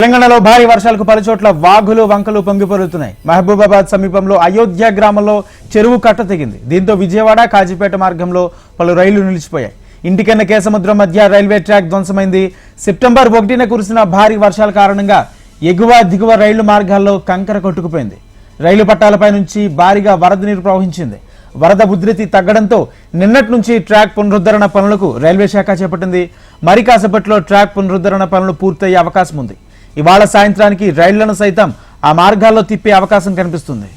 తెలంగాణలో భారీ వర్షాలకు పలుచోట్ల వాగులు వంకలు పొంగిపొరుతున్నాయి. మహబూబాబాద్ సమీపంలో అయోధ్య గ్రామంలో చెరువు కట్ట తెగింది. దీంతో విజయవాడ కాజీపేట మార్గంలో పలు రైళ్ళు నిలిచిపోయాయి. ఇంటికన్న కేసముద్రం మధ్య రైల్వే ట్రాక్ ధ్వంసమైంది. సెప్టెంబర్ ఒకటిన కురిసిన భారీ వర్షాల కారణంగా ఎగువ దిగువ రైలు మార్గాల్లో కంకర కొట్టుకుపోయింది. రైలు పట్టాలపై నుంచి భారీగా వరద నీరు ప్రవహించింది. వరద ఉధృతి తగ్గడంతో నిన్నటి నుంచి ట్రాక్ పునరుద్ధరణ పనులకు రైల్వే శాఖ చేపట్టింది. మరి కాసేపట్లో ట్రాక్ పునరుద్ధరణ పనులు పూర్తయ్యే అవకాశం ఉంది ఇవాళ సాయంత్రానికి రైళ్ళను సైతం ఆ మార్గాల్లో తిప్పే అవకాశం కనిపిస్తుంది.